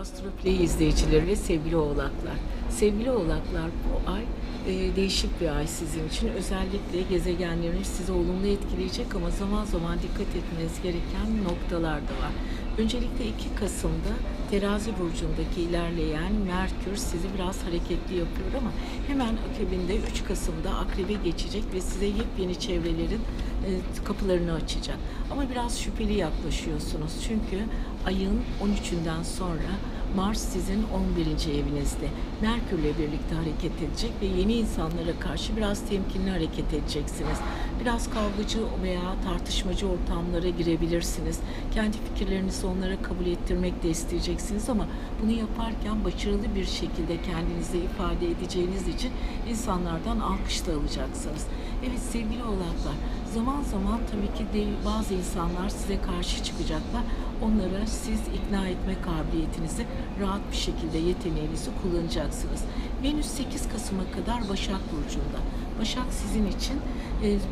Astroplay izleyicileri ve sevgili oğlaklar. Sevgili oğlaklar bu ay e, değişik bir ay sizin için. Özellikle gezegenleriniz sizi olumlu etkileyecek ama zaman zaman dikkat etmeniz gereken noktalar da var. Öncelikle 2 Kasım'da terazi burcundaki ilerleyen Merkür sizi biraz hareketli yapıyor ama hemen akabinde 3 Kasım'da akrebe geçecek ve size yepyeni çevrelerin e, kapılarını açacak. Ama biraz şüpheli yaklaşıyorsunuz çünkü ayın 13'ünden sonra Mars sizin 11. evinizde. Merkürle birlikte hareket edecek ve yeni insanlara karşı biraz temkinli hareket edeceksiniz. Biraz kavgacı veya tartışmacı ortamlara girebilirsiniz. Kendi fikirlerinizi onlara kabul ettirmek de isteyeceksiniz ama bunu yaparken başarılı bir şekilde kendinizi ifade edeceğiniz için insanlardan alkış da alacaksınız. Evet sevgili oğlaklar, zaman zaman tabii ki de bazı insanlar size karşı çıkacaklar. Onlara siz ikna etme kabiliyetinizi rahat bir şekilde yeteneğinizi kullanacaksınız. Venüs 8 Kasım'a kadar Başak Burcu'nda. Başak sizin için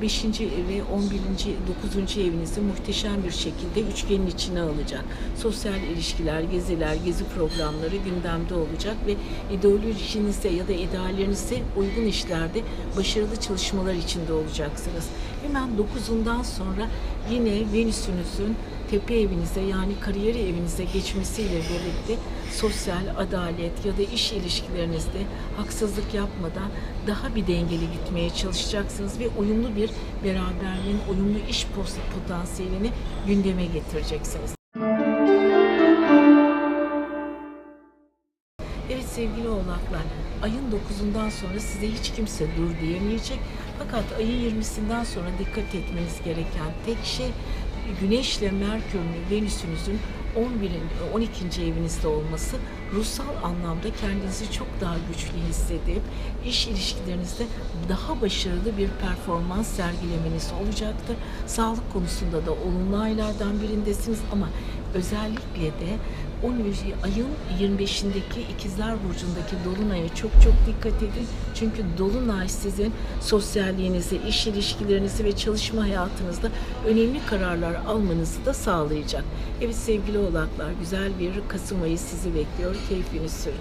5. ve 11. 9. evinizi muhteşem bir şekilde üçgenin içine alacak. Sosyal ilişkiler, geziler, gezi programları gündemde olacak ve ideolojinize ya da ideallerinize uygun işlerde başarılı çalışmalar içinde olacaksınız. Hemen 9'undan sonra yine Venüs'ünüzün tepe evinize yani kariyer evinize geçmesiyle birlikte sosyal adalet ya da iş ilişkilerinizde haksızlık yapmadan daha bir dengeli gitmeye çalışacaksınız ve uyumlu bir beraberliğin, uyumlu iş potansiyelini gündeme getireceksiniz. Evet sevgili oğlaklar, ayın 9'undan sonra size hiç kimse dur diyemeyecek. Fakat ayın 20'sinden sonra dikkat etmeniz gereken tek şey Güneşle Merkür'ün, Venüs'ünüzün 11. 12. evinizde olması ruhsal anlamda kendinizi çok daha güçlü hissedip iş ilişkilerinizde daha başarılı bir performans sergilemeniz olacaktır. Sağlık konusunda da olumlu aylardan birindesiniz ama özellikle de 13 ayın 25'indeki ikizler burcundaki dolunaya çok çok dikkat edin. Çünkü dolunay sizin sosyalliğinizi, iş ilişkilerinizi ve çalışma hayatınızda önemli kararlar almanızı da sağlayacak. Evet sevgili oğlaklar güzel bir Kasım ayı sizi bekliyor. Keyfini sürün.